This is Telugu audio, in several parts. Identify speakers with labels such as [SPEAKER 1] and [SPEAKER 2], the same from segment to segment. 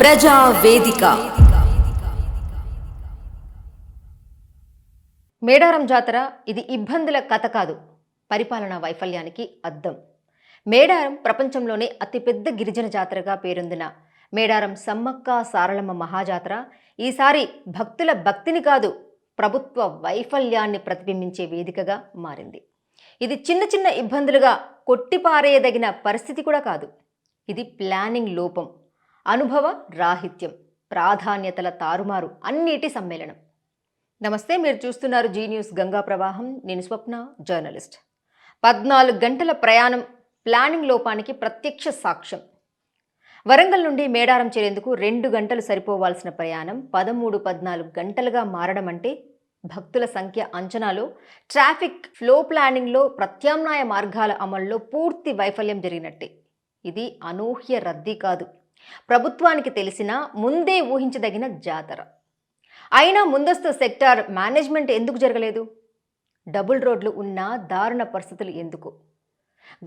[SPEAKER 1] ప్రజావేదిక ప్రజా వేదిక.
[SPEAKER 2] మేడారం జాతర ఇది ఇబ్బందుల కథ కాదు పరిపాలనా వైఫల్యానికి అద్దం. మేడారం ప్రపంచంలోనే అతిపెద్ద గిరిజన జాతరగా పేరొందిన మేడారం సమ్మక్క సారలమ్మ మహాజాతర ఈసారి భక్తుల భక్తిని కాదు ప్రభుత్వ వైఫల్యాన్ని ప్రతిబింబించే వేదికగా మారింది. ఇది చిన్న చిన్న ఇబ్బందులుగా కొట్టిపారేయదగిన పరిస్థితి కూడా కాదు ఇది ప్లానింగ్ లోపం. అనుభవ రాహిత్యం ప్రాధాన్యతల తారుమారు అన్నిటి సమ్మేళనం. నమస్తే మీరు చూస్తున్నారు జీ న్యూస్ గంగా ప్రవాహం. నేను స్వప్న జర్నలిస్ట్. పద్నాలుగు గంటల ప్రయాణం ప్లానింగ్ లోపానికి ప్రత్యక్ష సాక్ష్యం. వరంగల్ నుండి మేడారం చేరేందుకు రెండు గంటలు సరిపోవాల్సిన ప్రయాణం పదమూడు పద్నాలుగు గంటలుగా మారడం అంటే భక్తుల సంఖ్య అంచనాలో ట్రాఫిక్ ఫ్లో ప్లానింగ్లో ప్రత్యామ్నాయ మార్గాల అమల్లో పూర్తి వైఫల్యం జరిగినట్టే. ఇది అనూహ్య రద్దీ కాదు. ప్రభుత్వానికి తెలిసిన ముందే ఊహించదగిన జాతర. అయినా ముందస్తు సెక్టార్ మేనేజ్మెంట్ ఎందుకు జరగలేదు? డబుల్ రోడ్లు ఉన్న దారుణ పరిస్థితులు ఎందుకు?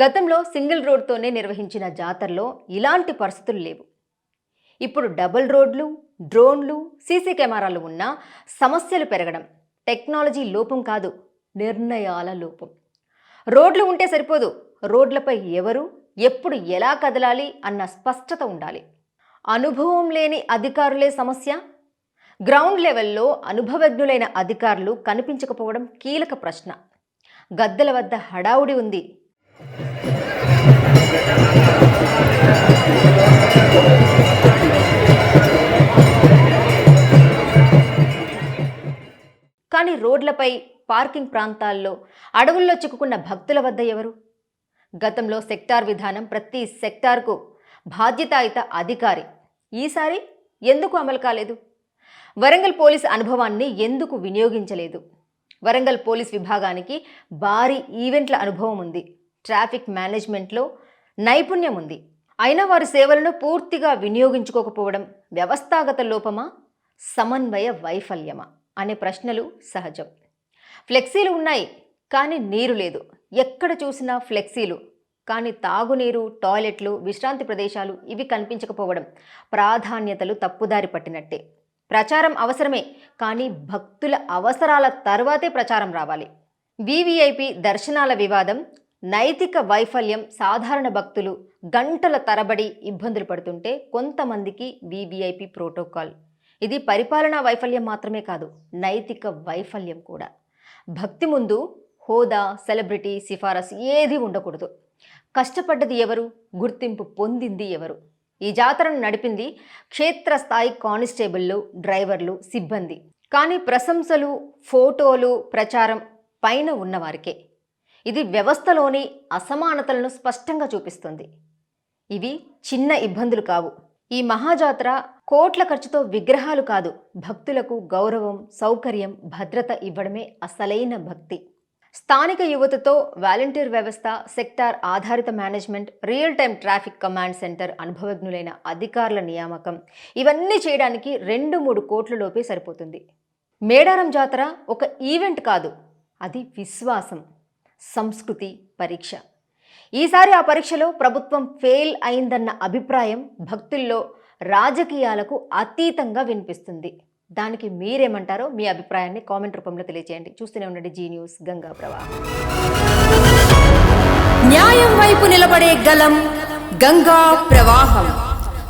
[SPEAKER 2] గతంలో సింగిల్ రోడ్తోనే నిర్వహించిన జాతరలో ఇలాంటి పరిస్థితులు లేవు. ఇప్పుడు డబుల్ రోడ్లు డ్రోన్లు సీసీ కెమెరాలు ఉన్న సమస్యలు పెరగడం టెక్నాలజీ లోపం కాదు నిర్ణయాల లోపం. రోడ్లు ఉంటే సరిపోదు. రోడ్లపై ఎవరు ఎప్పుడు ఎలా కదలాలి అన్న స్పష్టత ఉండాలి. అనుభవం లేని అధికారులే సమస్య. గ్రౌండ్ లెవెల్లో అనుభవజ్ఞులైన అధికారులు కనిపించకపోవడం కీలక ప్రశ్న. గద్దెల వద్ద హడావుడి ఉంది. కానీ రోడ్లపై పార్కింగ్ ప్రాంతాల్లో అడవుల్లో చిక్కుకున్న భక్తుల వద్ద ఎవరు? గతంలో సెక్టార్ విధానం ప్రతి సెక్టార్కు బాధ్యతాయుత అధికారి. ఈసారి ఎందుకు అమలు కాలేదు? వరంగల్ పోలీస్ అనుభవాన్ని ఎందుకు వినియోగించలేదు? వరంగల్ పోలీస్ విభాగానికి భారీ ఈవెంట్ల అనుభవం ఉంది. ట్రాఫిక్ మేనేజ్మెంట్లో నైపుణ్యం ఉంది. అయినా వారి సేవలను పూర్తిగా వినియోగించుకోకపోవడం వ్యవస్థాగత లోపమా? సమన్వయ వైఫల్యమా? అనే ప్రశ్నలు సహజం. ఫ్లెక్సీలు ఉన్నాయి. కానీ నీరు లేదు. ఎక్కడ చూసినా ఫ్లెక్సీలు. కానీ తాగునీరు టాయిలెట్లు విశ్రాంతి ప్రదేశాలు ఇవి కనిపించకపోవడం ప్రాధాన్యతలు తప్పుదారి పట్టినట్టే. ప్రచారం అవసరమే కానీ భక్తుల అవసరాల తర్వాతే ప్రచారం రావాలి. వివిఐపి దర్శనాల వివాదం నైతిక వైఫల్యం సాధారణ భక్తులు గంటల తరబడి ఇబ్బందులు పడుతుంటే కొంతమందికి వివిఐపి ప్రోటోకాల్. ఇది పరిపాలనా వైఫల్యం మాత్రమే కాదు నైతిక వైఫల్యం కూడా. భక్తి ముందు హోదా సెలబ్రిటీ సిఫారసు ఏది ఉండకూడదు. కష్టపడ్డది ఎవరు? గుర్తింపు పొందింది ఎవరు? ఈ జాతరను నడిపింది క్షేత్రస్థాయి కానిస్టేబుళ్ళు డ్రైవర్లు సిబ్బంది. కానీ ప్రశంసలు ఫోటోలు ప్రచారం పైన ఉన్నవారికే. ఇది వ్యవస్థలోని అసమానతలను స్పష్టంగా చూపిస్తుంది. ఇవి చిన్న ఇబ్బందులు కావు. ఈ మహాజాతర కోట్ల ఖర్చుతో విగ్రహాలు కాదు భక్తులకు గౌరవం సౌకర్యం భద్రత ఇవ్వడమే అసలైన భక్తి. స్థానిక యువతతో వాలంటీర్ వ్యవస్థ సెక్టార్ ఆధారిత management real time traffic command centre అనుభవజ్ఞులైన అధికారుల నియామకం. ఇవన్నీ చేయడానికి రెండు మూడు కోట్ల లోపే సరిపోతుంది. మేడారం జాతర ఒక ఈవెంట్ కాదు అది విశ్వాసం సంస్కృతి పరీక్ష. ఈసారి ఆ పరీక్షలో ప్రభుత్వం ఫెయిల్ అయిందన్న అభిప్రాయం భక్తుల్లో రాజకీయాలకు అతీతంగా వినిపిస్తుంది. దానికి మీరేమంటారో మీ అభిప్రాయాన్ని కామెంట్ రూపంలో తెలియజేయండి చూస్తూనే ఉండండి జీ న్యూస్ గంగా ప్రవాహం.
[SPEAKER 1] న్యాయం వైపు నిలబడే గలం గంగా ప్రవాహం.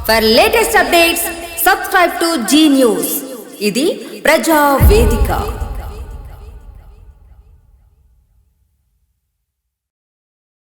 [SPEAKER 1] For latest updates subscribe to Zee news ఇది ప్రజా వేదిక.